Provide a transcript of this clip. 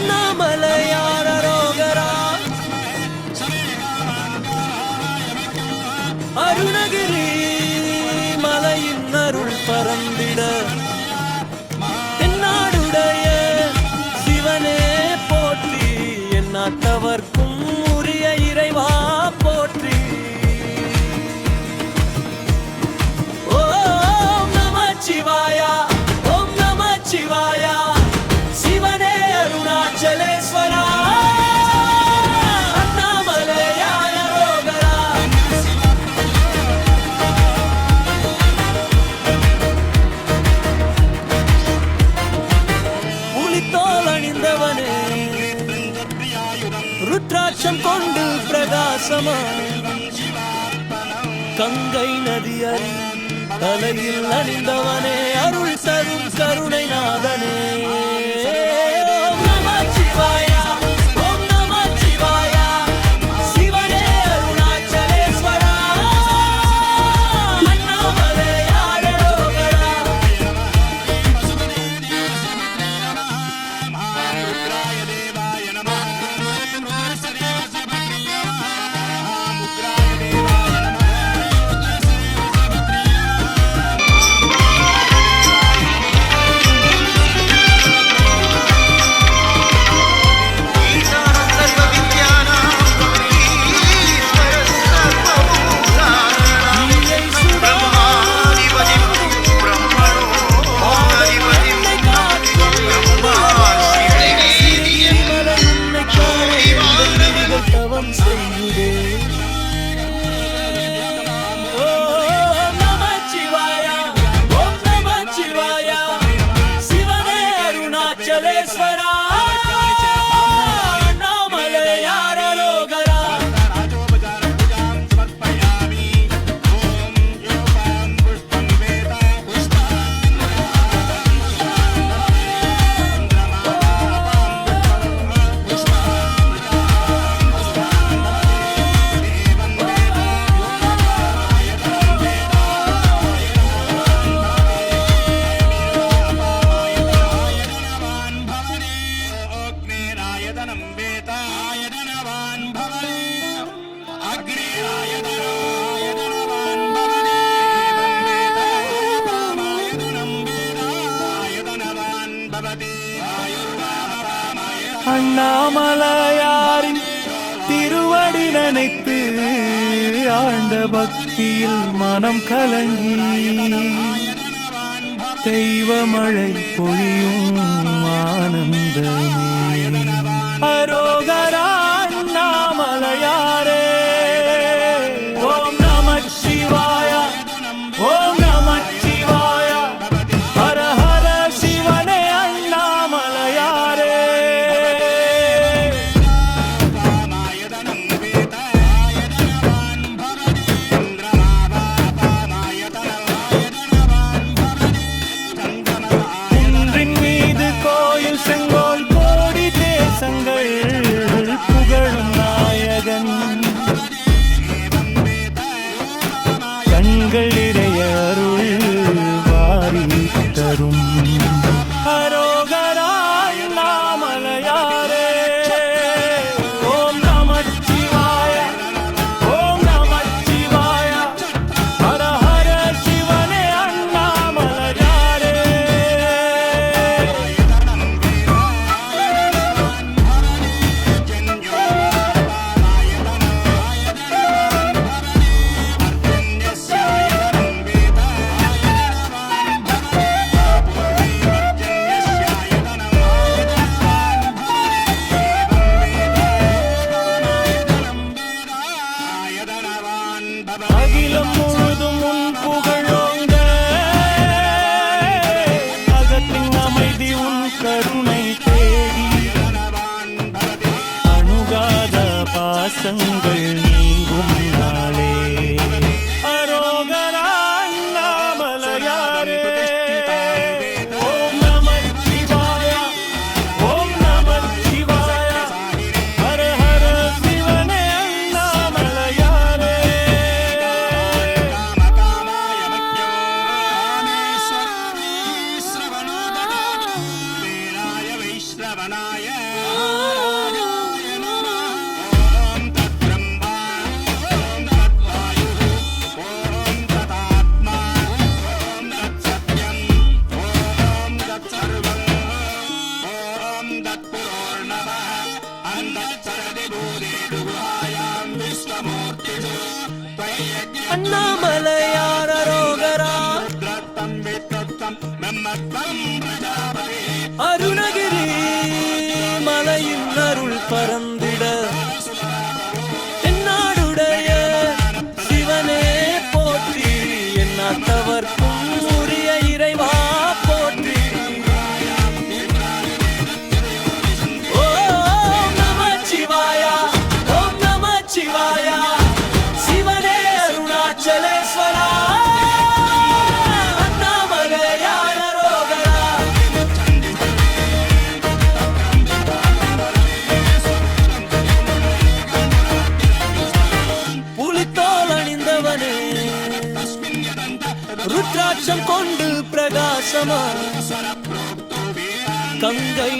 அண்ணாமலையார ரோகரா அருணகிரி மலையின் அருள் பரந்திட. ருத்ராட்சம் கொண்டு பிரகாசமான. கங்கை நதி அருள் தலையில் அணிந்தவனே அருள் தரும் கருணை நாத आयतनवान् भवने। अग्रे आयतनायतनवान् भवने। पामायतनं वेदायतनवान् भवति। அண்ணாமலையாரின் திருவடி நினைத்து ஆழ்ந்த பக்தியில் மனம் கலங்கி தெய்வமழை பொழியும் ஆனந்தமே. I don't அணுகாத பாசங்கள் அண்ணாமலையான ரோகரா அருணகிரி மலையின் அருள் பரந்த சமா கங்கை